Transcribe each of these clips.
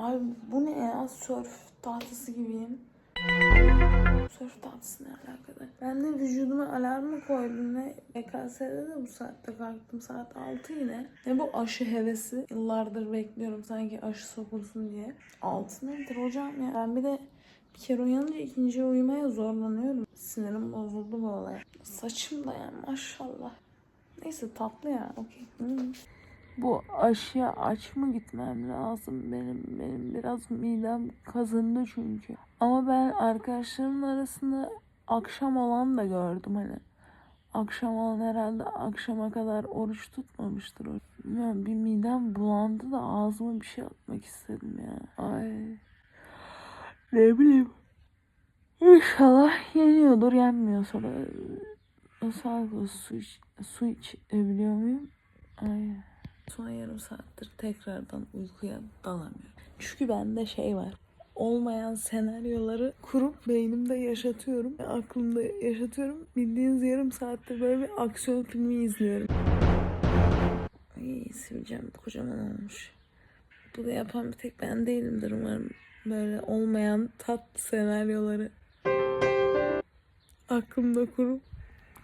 Abi bu ne ya? Sörf tahtası gibiyim. Sörf tahtası ne alakadar? Ben de vücuduma alarmı koydum ve EKS'de de bu saatte kalktım. Saat 6 yine. Ne bu aşı hevesi? Yıllardır bekliyorum sanki aşı sokulsun diye. 6 nedir hocam ya? Ben bir de bir kere uyanınca ikinci uyumaya zorlanıyorum. Sinirim bozuldu bu olay. Saçım da yani maşallah. Neyse tatlı ya. Okey. Hmm. Bu aşıya aç mı gitmem lazım benim benim biraz midem kazındı çünkü. Ama ben arkadaşlarımın arasında akşam olan da gördüm hani. Akşam olan herhalde akşama kadar oruç tutmamıştır o. Bilmiyorum bir midem bulandı da ağzıma bir şey atmak istedim ya. Ay. Ne bileyim. İnşallah yeniyordur yenmiyorsa da sağlıklı su iç, su içebiliyor muyum? Ay. Son yarım saattir tekrardan uykuya dalamıyorum. Çünkü bende şey var. Olmayan senaryoları kurup beynimde yaşatıyorum. Aklımda yaşatıyorum. Bildiğiniz yarım saattir böyle bir aksiyon filmi izliyorum. Ay sivilcem kocaman olmuş. Bu da yapan bir tek ben değilimdir umarım. Böyle olmayan tat senaryoları aklımda kurup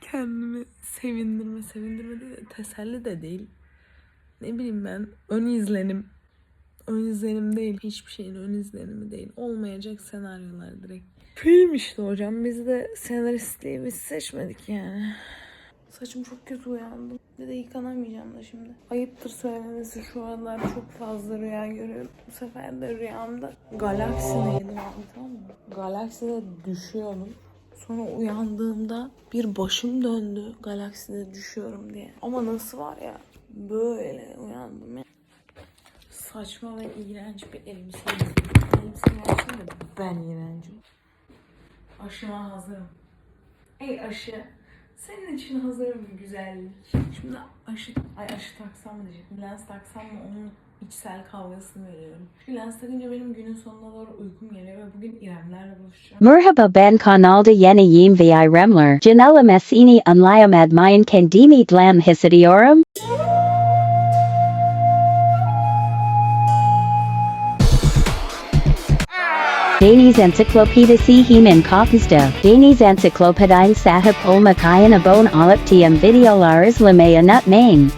kendimi sevindirme, sevindirme değil de teselli de değil ne bileyim ben ön izlenim. Ön izlenim değil hiçbir şeyin ön izlenimi değil. Olmayacak senaryolar direkt. Film işte hocam biz de senaristliği biz seçmedik yani. Saçım çok kötü uyandım bir de yıkanamayacağım da şimdi. Ayıptır söylemesi şu aralar çok fazla rüya görüyorum. Bu sefer de rüyamda galaksideydim abi tamam mı? Galakside düşüyordum. Sonra uyandığımda bir başım döndü galakside düşüyorum diye. Ama nasıl var ya böyle uyandım ya. Saçma ve iğrenç bir elbise. Elbise versene de ben iğrencim. Aşıma hazırım. Ey aşı. Senin için hazırım güzellik. Şimdi aşı, ay aşı taksam mı diyecektim. Lens taksam mı onun içsel kavgasını veriyorum. Çünkü lens takınca benim günün sonuna doğru uykum geliyor ve bugün İremlerle buluşacağım. Merhaba ben kanalda yeniyim ve Remler. Janela Messini anlayamayan kendimi idlam hissediyorum. Deniz Encyclopedisi Hemen Kapızda. Deniz Encyclopedine sahip olmakayan abone olup tüm videolar izlemeye unutmayın.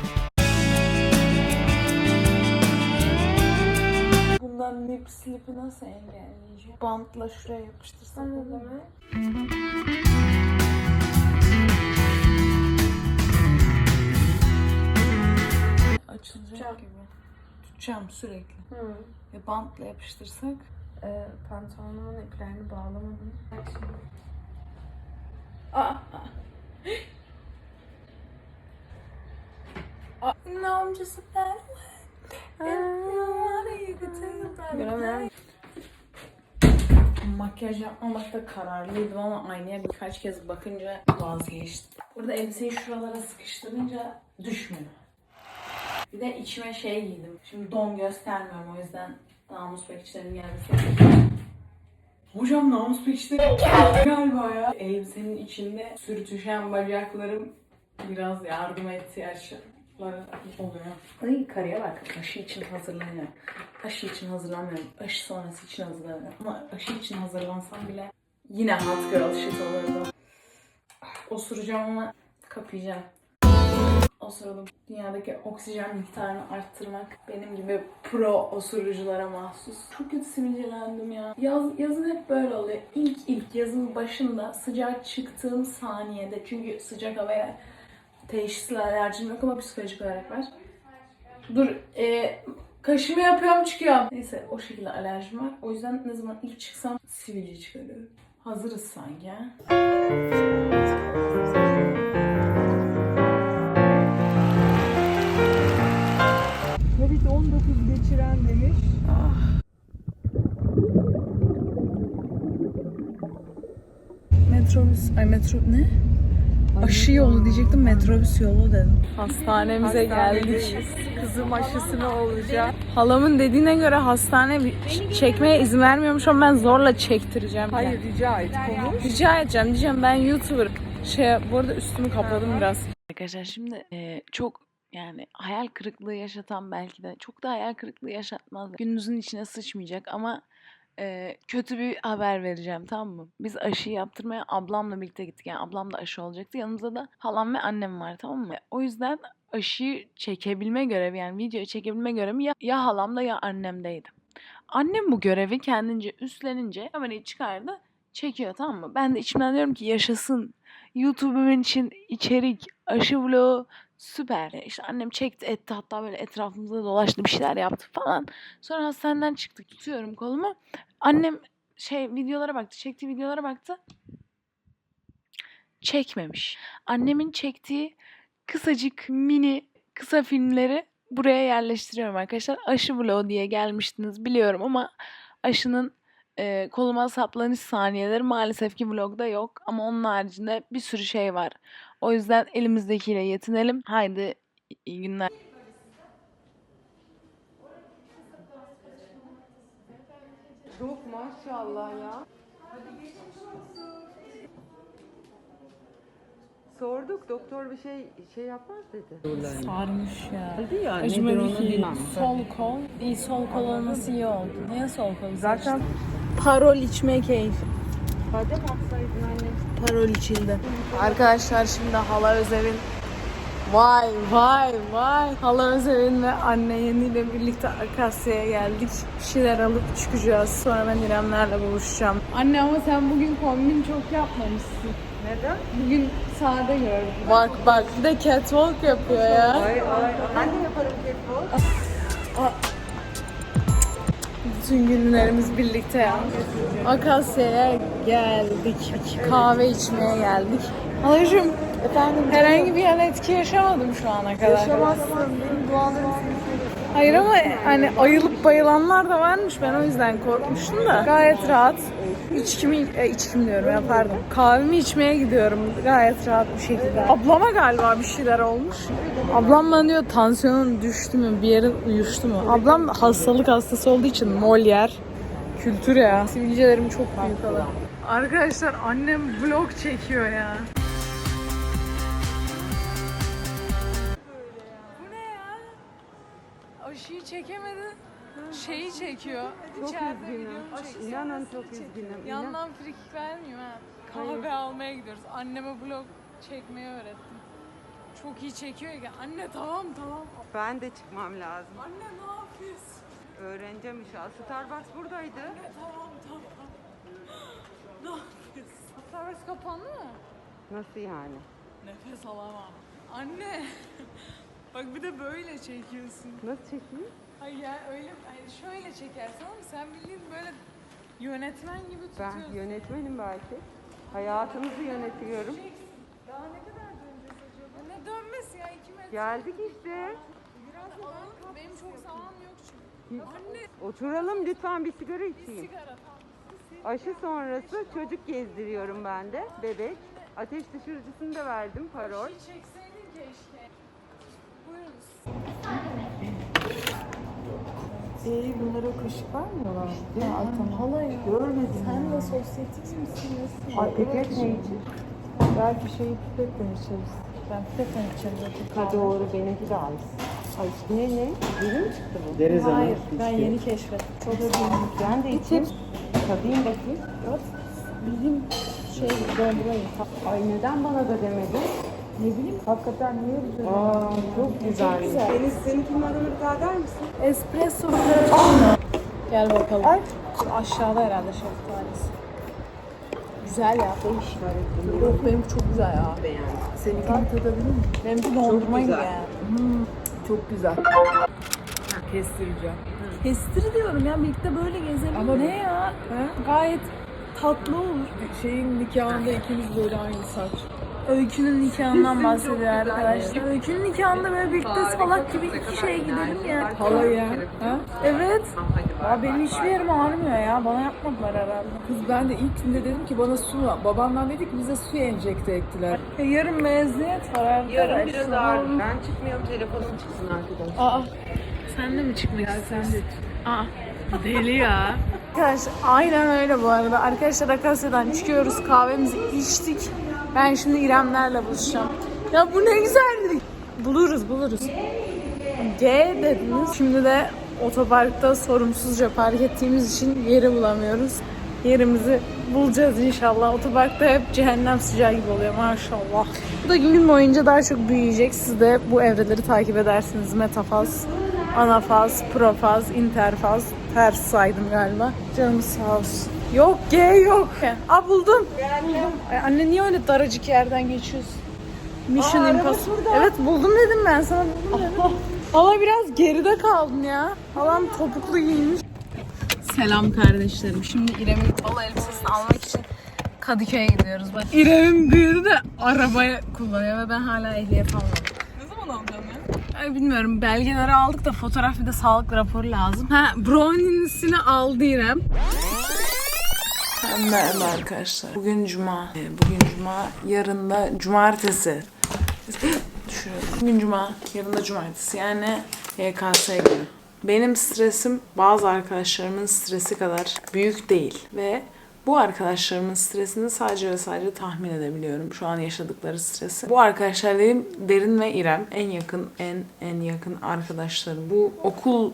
Bundan lip slip'i nasıl engelleyeceğim? Bantla şuraya yapıştırsam olur mu? Açılacak gibi. Tutacağım sürekli. Hı. Ve bantla yapıştırsak. Ee, pantolonumun iplerini bağlamadım. Aa! aa. Aa, no, I'm just a bad one. Makyaj yapmamakta kararlıydım ama aynaya birkaç kez bakınca vazgeçtim. Burada elbiseyi şuralara sıkıştırınca düşmüyor. Bir de içime şey giydim. Şimdi don göstermiyorum o yüzden namus bekçilerim gelmesi. Hocam namus bekçilerim geldi galiba ya. Elbisenin içinde sürtüşen bacaklarım biraz yardıma ihtiyaçları oluyor. Ay karıya bak. Aşı için hazırlanıyor. Aşı için hazırlanmıyorum. Aşı sonrası için hazırlanıyorum. Ama aşı için hazırlansam bile yine hot girl shit olurdu. Osuracağım ama kapayacağım. Osuralım. Dünyadaki oksijen miktarını arttırmak benim gibi pro osuruculara mahsus. Çok kötü sivilcelendim ya. Yaz, yazın hep böyle oluyor. İlk ilk yazın başında sıcak çıktığım saniyede çünkü sıcak havaya teşhisli alerjim yok ama psikolojik olarak var. Dur, e, kaşımı yapıyorum çıkıyorum. Neyse o şekilde alerjim var. O yüzden ne zaman ilk çıksam sivilce çıkarıyorum. Hazırız sanki ha. Covid-19 geçiren demiş. Metrobüs, ay metro ne? Aşı yolu diyecektim, metrobüs yolu dedim. Hastanemize geldik. Kızım aşısını olacak. Halamın dediğine göre hastane çekmeye izin vermiyormuş ama ben zorla çektireceğim. Hayır rica et konuş. Rica edeceğim diyeceğim ben YouTuber. Şey bu arada üstümü kapladım biraz. Arkadaşlar şimdi e, çok yani hayal kırıklığı yaşatan belki de çok da hayal kırıklığı yaşatmaz. Gününüzün içine sıçmayacak ama e, kötü bir haber vereceğim tamam mı? Biz aşıyı yaptırmaya ablamla birlikte gittik. Yani ablam da aşı olacaktı. Yanımızda da halam ve annem var tamam mı? O yüzden aşıyı çekebilme görevi yani videoyu çekebilme görevi ya, ya halamda ya annemdeydi. Annem bu görevi kendince üstlenince kamerayı çıkardı çekiyor tamam mı? Ben de içimden diyorum ki yaşasın. YouTube'um için içerik, aşı vlogu süper. İşte annem çekti etti hatta böyle etrafımızda dolaştı bir şeyler yaptı falan. Sonra hastaneden çıktık tutuyorum kolumu. Annem şey videolara baktı çektiği videolara baktı. Çekmemiş. Annemin çektiği kısacık mini kısa filmleri buraya yerleştiriyorum arkadaşlar. Aşı vlogu diye gelmiştiniz biliyorum ama aşının e, koluma saplanış saniyeleri maalesef ki vlogda yok. Ama onun haricinde bir sürü şey var. O yüzden elimizdekiyle yetinelim. Haydi iyi günler. Çok maşallah ya. Sorduk doktor bir şey şey yapmaz dedi. Sarmış ya. Hadi ya nedir onu bilmem. Sol kol. İyi sol kol olması iyi oldu. Neye sol kol? Zaten Parol içme keyfi. badem atsaydın anne. Parol içildi. Arkadaşlar şimdi hala Özev'in Vay vay vay. Hala Özev'in ve anne yeniyle birlikte Akasya'ya geldik. Bir şeyler alıp çıkacağız. Sonra ben İremlerle buluşacağım. Anne ama sen bugün kombin çok yapmamışsın. Neden? Bugün sade gördüm. Bak bak bir de catwalk yapıyor ya. Ay ay. Ben de yaparım catwalk. Bütün günlerimiz birlikte ya. Akasya'ya geldik. Kahve içmeye geldik. Halacığım Efendim herhangi bir yan etki yaşamadım şu ana kadar. yaşamazsın. Benim dualarım Hayır ama hani ayılıp bayılanlar da varmış. Ben o yüzden korkmuştum da. Gayet rahat. İçkimi, e, içkim diyorum ya pardon. Kahvemi içmeye gidiyorum gayet rahat bir şekilde. Ablama galiba bir şeyler olmuş. Ablam bana diyor tansiyonun düştü mü, bir yerin uyuştu mu? Ablam hastalık hastası olduğu için Molière. Kültür ya. Sivilcelerim çok büyük. Arkadaşlar annem vlog çekiyor ya. Bu ne ya? Aşıyı çekemedi. Şeyi çekiyor. Çok İçeride üzgünüm. videomu çekiyor. İnanın çok üzgünüm. İnan. Yandan frikik vermiyor ha. Kahve almaya gidiyoruz. Anneme vlog çekmeyi öğrettim. Çok iyi çekiyor ya. Anne tamam tamam. Ben de çıkmam lazım. Anne ne yapıyorsun? Öğreneceğim inşallah. Starbucks buradaydı. Anne tamam tamam. Ne yapıyorsun? Starbucks kapandı mı? Nasıl yani? Nefes alamam. Anne. Bak bir de böyle çekiyorsun. Nasıl çekeyim? Hayır ya öyle hayır şöyle çekersin ama sen bildiğin böyle yönetmen gibi Ben tutuyorsun. yönetmenim belki. Hayatınızı yönetiyorum. Daha ne kadar döneceğiz acaba? Ne dönmesi ya iki metre. Geldik işte. Biraz alalım. Benim çok zaman yok çünkü. Anne Oturalım lütfen bir sigara içeyim. sigara tamam. Aşı sonrası çocuk gezdiriyorum ben de. Bebek. Ateş düşürücüsünü de verdim parol. Bir çekseydin keşke. Buyurunuz. Ee, bunlara kaşık vermiyorlar. Ya Hala ya. Görmedim. Sen de sosyetik misin? Nesin? Ay pipet ne için? Belki şeyi pipetle içeriz. Ben pipetle içerim. Ha doğru benimki de az. Ay ne ne? Yeni mi çıktı bu? Deriz Hanım. Hayır ben yeni keşfettim. Çok Ben de içeyim. Tadayım bakayım. bildiğim şey dondurayım. Ay neden bana da demedin? Ne bileyim hakikaten niye güzel. Aa çok güzel. güzel. Deniz seninkinin adını bir daha der misin? Espresso frappuccino. Gel bakalım. Ay. Şu aşağıda herhalde şeftalisi. Güzel ya değişik. Yok benim çok güzel ya. Beğendim. Seninkini tadabilir miyim? Benimki dondurma gibi yani. Çok güzel. Kestireceğim. Kestir diyorum ya birlikte böyle gezelim. Ama ne ya? Gayet tatlı olur. Şeyin nikahında ikimiz böyle aynı saç. Öykünün nikahından bahsediyor arkadaşlar. Öykünün nikahında böyle birlikte salak gibi iki şey gidelim ya. Hala ya. Ha? Evet. Aa, benim hiçbir yerim ağrımıyor ya. Bana yapmadılar herhalde. Kız ben de ilk günde dedim ki bana su var. Babamdan dedi ki bize su enjekte ettiler. E, yarın mezuniyet var arkadaşlar. Ben çıkmıyorum telefonum çıksın arkadaş. Aa. Sen de mi çıkmak istersin? Aa. Deli ya. Arkadaşlar aynen öyle bu arada. Arkadaşlar Akasya'dan çıkıyoruz. Kahvemizi içtik. Ben şimdi İremlerle buluşacağım. Ya bu ne güzellik. buluruz buluruz. G dediniz. Şimdi de otoparkta sorumsuzca park ettiğimiz için yeri bulamıyoruz. Yerimizi bulacağız inşallah. Otoparkta hep cehennem sıcağı gibi oluyor maşallah. Bu da gün boyunca daha çok büyüyecek. Siz de bu evreleri takip edersiniz. Metafaz, anafaz, profaz, interfaz. Ters saydım galiba. Canımız sağ olsun. Yok G yok. Aa buldum. Buldum. Ay, anne niye öyle daracık yerden geçiyorsun? Mission Impossible. Evet buldum dedim ben sana buldum dedim. Hala biraz geride kaldın ya. Halam topuklu giymiş. Selam kardeşlerim. Şimdi İrem'in balo elbisesini almak için Kadıköy'e gidiyoruz. Bak. İrem'in büyüğü de arabayı kullanıyor ve ben hala ehliyet almadım. Ne zaman alacağım ya? Ay bilmiyorum. Belgeleri aldık da fotoğraf bir de sağlık raporu lazım. Ha, Brownie'sini aldı İrem. Merhaba arkadaşlar. Bugün cuma. Ee, Bugün cuma. Yarın da cumartesi. Düşürüyorum. Bugün cuma. Yarın da cumartesi. Yani YKS günü. Benim stresim bazı arkadaşlarımın stresi kadar büyük değil. Ve bu arkadaşlarımın stresini sadece ve sadece tahmin edebiliyorum. Şu an yaşadıkları stresi. Bu arkadaşlar dediğim Derin ve İrem. En yakın, en en yakın arkadaşlarım. Bu okul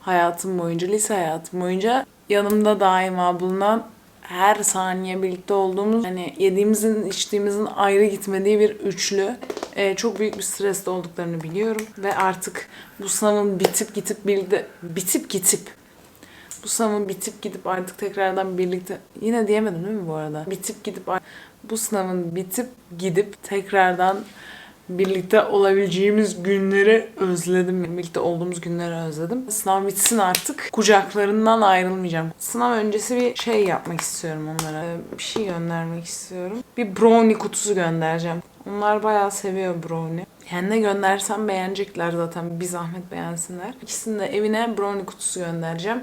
hayatım boyunca, lise hayatım boyunca yanımda daima bulunan her saniye birlikte olduğumuz hani yediğimizin içtiğimizin ayrı gitmediği bir üçlü Ee, çok büyük bir streste olduklarını biliyorum ve artık bu sınavın bitip gidip birlikte bitip gidip bu sınavın bitip gidip artık tekrardan birlikte yine diyemedim değil mi bu arada? Bitip gidip bu sınavın bitip gidip tekrardan birlikte olabileceğimiz günleri özledim. Birlikte olduğumuz günleri özledim. Sınav bitsin artık. Kucaklarından ayrılmayacağım. Sınav öncesi bir şey yapmak istiyorum onlara. Ee, Bir şey göndermek istiyorum. Bir brownie kutusu göndereceğim. Onlar bayağı seviyor brownie. Yani ne göndersem beğenecekler zaten. Bir zahmet beğensinler. İkisini de evine brownie kutusu göndereceğim.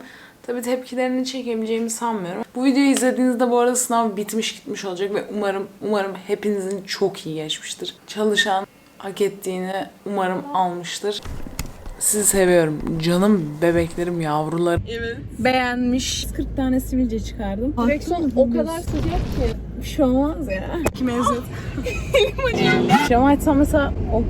Tabii tepkilerini çekebileceğimi sanmıyorum. Bu videoyu izlediğinizde bu arada sınav bitmiş gitmiş olacak ve umarım umarım hepinizin çok iyi geçmiştir. Çalışan hak ettiğini umarım almıştır. Sizi seviyorum. Canım bebeklerim, yavrularım. Evet. Beğenmiş. 40 tane sivilce çıkardım. Direksiyon o kadar sıcak ki. Bir şey olmaz ya. Kim eziyet? Camı açsam mesela o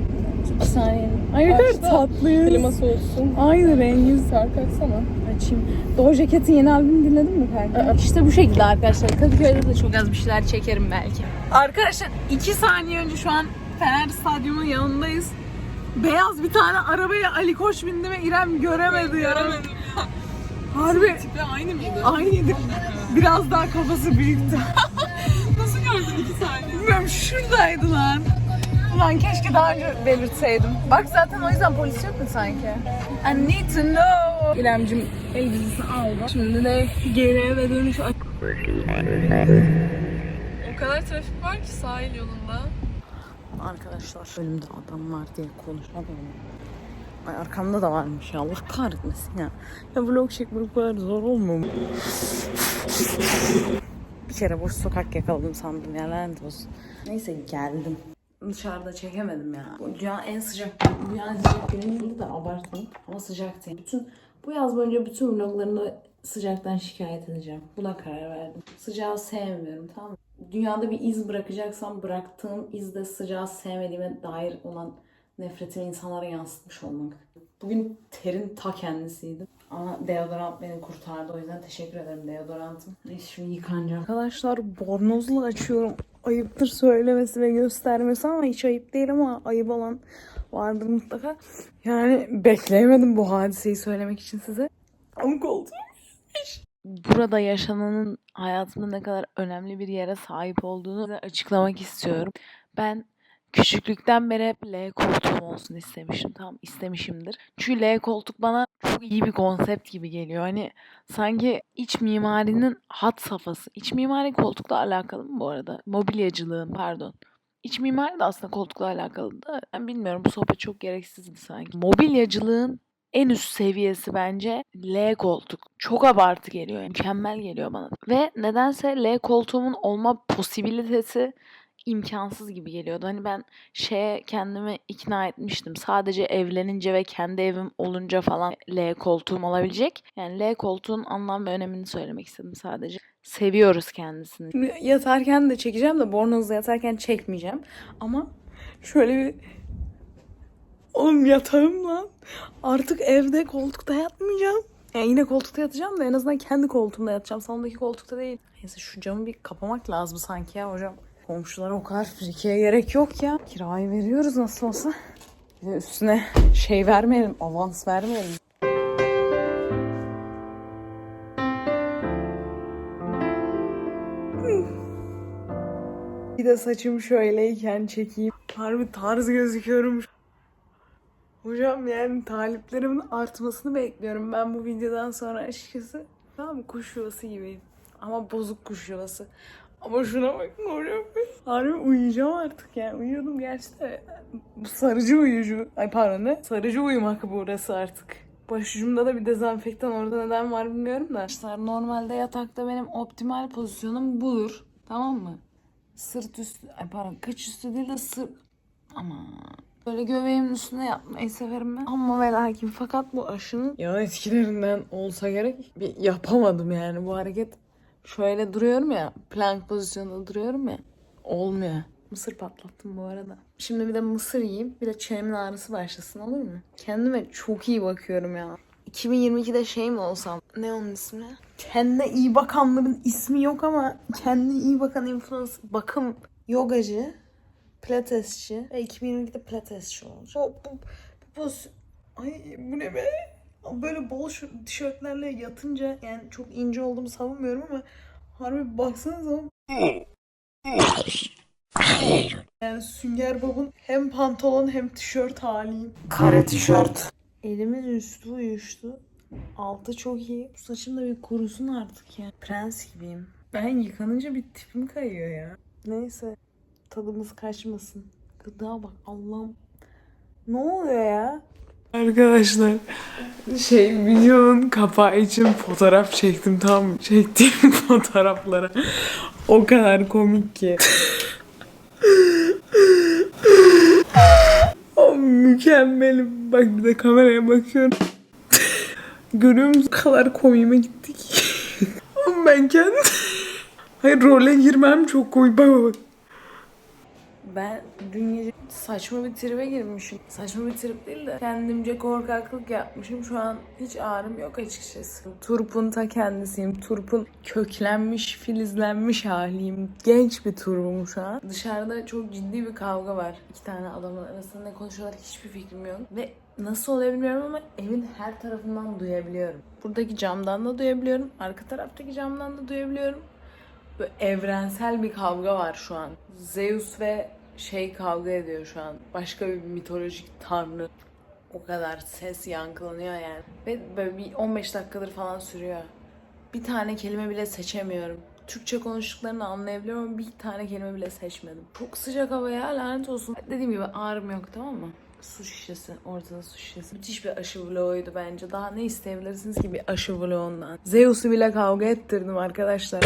bir saniye. Ay ne kadar tatlıyız. Kliması olsun. Aynı rengiz. Şarkı açsana. Açayım. Doja Cat'in yeni albümünü dinledin mi kanka? İşte bu şekilde arkadaşlar. Kadıköy'de de çok az bir şeyler çekerim belki. Arkadaşlar iki saniye önce şu an Fener Stadyumu'nun yanındayız. Beyaz bir tane arabaya Ali Koç bindi ve İrem göremedi ya. Göremedim. Harbi Tipi aynı mıydı? aynıydı. Biraz daha kafası büyüktü. Nasıl gördün iki saniye? Bilmiyorum şuradaydı lan. Ulan keşke daha önce belirtseydim. Bak zaten o yüzden polis yok mu sanki? I need to know. İremcim elbisesini aldı. Şimdi de geri eve dönüş O kadar trafik var ki sahil yolunda. Arkadaşlar önümde adam var diye konuşamıyorum. Ay arkamda da varmış ya Allah kahretmesin ya. Ya vlog çekmek bu kadar zor olmuyor mu? Bir kere boş sokak yakaladım sandım ya lanet olsun. Neyse geldim. Dışarıda çekemedim ya. Bu dünyanın en sıcak, dünyanın sıcak günü değildi de abartmayın. Ama sıcak değil. Bütün, bu yaz boyunca bütün vloglarımda sıcaktan şikayet edeceğim. Buna karar verdim. Sıcağı sevmiyorum tamam mı? Dünyada bir iz bırakacaksam bıraktığım izde sıcağı sevmediğime dair olan nefretimi insanlara yansıtmış olmak. Bugün terin ta kendisiydi. Ama deodorant beni kurtardı. O yüzden teşekkür ederim deodorantım. Şimdi yıkanacağım. Arkadaşlar bornozla açıyorum. Ayıptır söylemesi ve göstermesi ama hiç ayıp değil ama ayıp olan vardır mutlaka. Yani bekleyemedim bu hadiseyi söylemek için size. Amk oldu. Burada yaşananın hayatımda ne kadar önemli bir yere sahip olduğunu size açıklamak istiyorum. Ben küçüklükten beri hep L koltuğum olsun istemişim. Tamam istemişimdir. Çünkü L koltuk bana çok iyi bir konsept gibi geliyor. Hani sanki iç mimarinin hat safhası. İç mimari koltukla alakalı mı bu arada? Mobilyacılığın pardon. İç mimari de aslında koltukla alakalı da ben bilmiyorum bu sohbet çok gereksizdi sanki. Mobilyacılığın en üst seviyesi bence L koltuk. Çok abartı geliyor. Mükemmel geliyor bana. Ve nedense L koltuğumun olma posibilitesi imkansız gibi geliyordu. Hani ben şeye kendimi ikna etmiştim. Sadece evlenince ve kendi evim olunca falan L koltuğum olabilecek. Yani L koltuğun anlam ve önemini söylemek istedim sadece. Seviyoruz kendisini. Yatarken de çekeceğim de bornozla yatarken çekmeyeceğim. Ama şöyle bir Oğlum yatağım lan. Artık evde koltukta yatmayacağım. Yani yine koltukta yatacağım da en azından kendi koltuğumda yatacağım. Salondaki koltukta değil. Neyse şu camı bir kapamak lazım sanki ya hocam. Komşulara o kadar frikiye gerek yok ya. Kirayı veriyoruz nasıl olsa. Bir üstüne şey vermeyelim, avans vermeyelim. Bir de saçım şöyleyken çekeyim. Harbi tarz gözüküyorum. Hocam yani taliplerimin artmasını bekliyorum ben bu videodan sonra açıkçası. Mı? Kuş yuvası gibiyim. Ama bozuk kuş yuvası. Ama şuna bakın hocam. Harbi uyuyacağım artık yani. Uyuyordum gerçi de. Bu sarıcı uyucu. Ay pardon ne? Sarıcı uyumak burası artık. Başucumda da bir dezenfektan orada neden var bilmiyorum da. Arkadaşlar normalde yatakta benim optimal pozisyonum budur. Tamam mı? Sırt üstü, ay pardon kıç üstü değil de sırt... Ama böyle göbeğimin üstüne yatmayı severim ben. Ama ve lakin fakat bu aşının yan etkilerinden olsa gerek bir yapamadım yani bu hareket. Şöyle duruyorum ya, plank pozisyonunda duruyorum ya. Olmuyor. Mısır patlattım bu arada. Şimdi bir de mısır yiyeyim. Bir de çenemin ağrısı başlasın olur mu? Kendime çok iyi bakıyorum ya. 2022'de şey mi olsam? Ne onun ismi? Kendine iyi bakanların ismi yok ama kendine iyi bakan influencer. Bakım yogacı, pilatesçi ve 2022'de pilatesçi olacak. O, bu, bu poz... Ay bu ne be? Böyle bol tişörtlerle yatınca yani çok ince olduğumu savunmuyorum ama harbi baksanıza yani Sünger Bob'un hem pantolon hem tişört haliyim. Kare tişört. Elimin üstü uyuştu. Altı çok iyi. Bu saçım da bir kurusun artık ya. Prens gibiyim. Ben yıkanınca bir tipim kayıyor ya. Neyse. Tadımız kaçmasın. Gıda bak Allah'ım. Ne oluyor ya? Arkadaşlar şey videonun kapağı için fotoğraf çektim tam çektiğim fotoğraflara o kadar komik ki. o mükemmelim. Bak bir de kameraya bakıyorum. Görüyor musun? Kadar komiğime gittik. Ben kendim... Hayır role girmem çok komik. Bak bak bak. Ben dün gece saçma bir tribe girmişim. Saçma bir trip değil de kendimce korkaklık yapmışım. Şu an hiç ağrım yok açıkçası. Turp'un ta kendisiyim. Turp'un köklenmiş, filizlenmiş haliyim. Genç bir turbum şu an. Dışarıda çok ciddi bir kavga var. İki tane adamın arasında ne konuşuyorlar hiçbir fikrim yok. Ve nasıl oluyor bilmiyorum ama evin her tarafından duyabiliyorum. Buradaki camdan da duyabiliyorum. Arka taraftaki camdan da duyabiliyorum. Böyle evrensel bir kavga var şu an. Zeus ve şey kavga ediyor şu an. Başka bir mitolojik tanrı. O kadar ses yankılanıyor yani. Ve böyle bir 15 dakikadır falan sürüyor. Bir tane kelime bile seçemiyorum. Türkçe konuştuklarını anlayabiliyorum bir tane kelime bile seçmedim. Çok sıcak hava ya lanet olsun. Dediğim gibi ağrım yok tamam mı? Su şişesi, ortada su şişesi. Müthiş bir aşı vloguydu bence. Daha ne isteyebilirsiniz ki bir aşı vlogundan? Zeus'u bile kavga ettirdim arkadaşlar.